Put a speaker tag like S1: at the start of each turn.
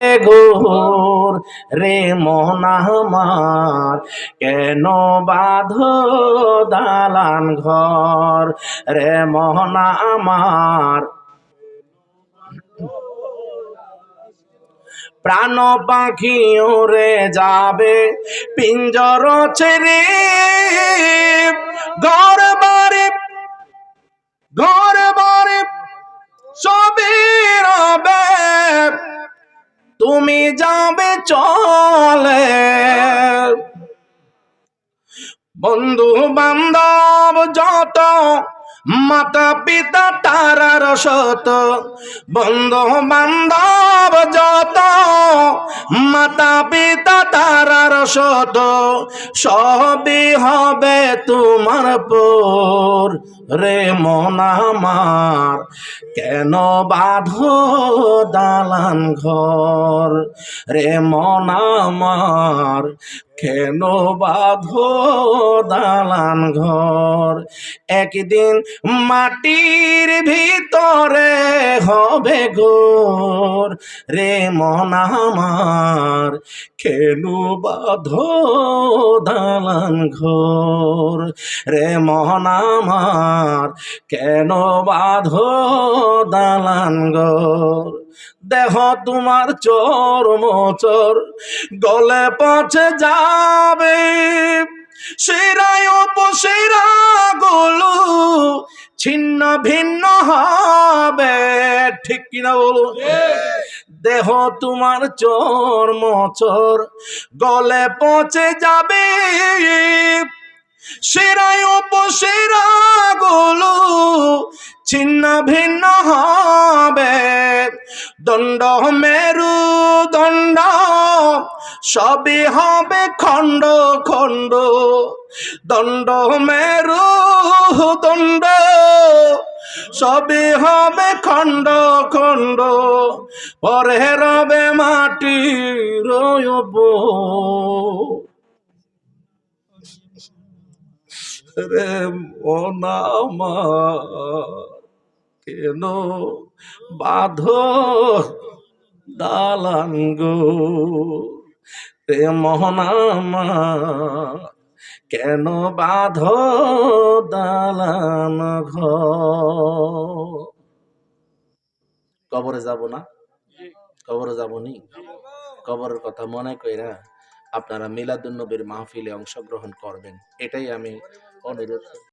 S1: গোর রে মনামার কেন বাধ দালান ঘর রে মোহনা আমার? প্রাণ পাখি উড়ে যাবে পিঞ্জর ছেড়ে, ঘর বাড়ি ঘর বাড়ি সবই রবে। তুমি যাবে চলে। বন্ধু বান্ধব যত মাতা পিতা তারার শত বন্ধু বান্ধব যত মাতা পিতা তারার শত সবই হবে তোমার পর রে মন আমার, কেন বাঁধ দালান ঘর? রে মন আমার, কেন বাঁধ দালান ঘর? একদিন মাটির ভিতরে হবে গোর রে মন আমার কেন বাঁধো দালান ঘর। রে মন আমার, কেন বাঁধো দালান ঘর? দেহ তোমার চোর মোচর, গলে পচে যাবে। গুলো ছিন্ন ভিন্ন হবে। ঠিক কিনা বলো দেহ তোমার চোর মচর গলে পচে যাবে। সেরাই উপসেরা গুলো ছিন্ন ভিন্ন হবে। দণ্ড মেরু দণ্ড সবই হবে খণ্ড খণ্ড, দণ্ড মেরু দণ্ড। সবই হবে খণ্ড খণ্ড, পরে রবে মাটি রয়ব। রে কেন বাধ দালাঙ্গো মোহনামা কেন বাধ দালান ঘর? কবরে যাব না? কবরে যাব নি? কবরের কথা মনে কইরা আপনারা মিলাদুন্নবীর মাহফিলে অংশগ্রহণ করবেন। এটাই আমি অনুরোধ।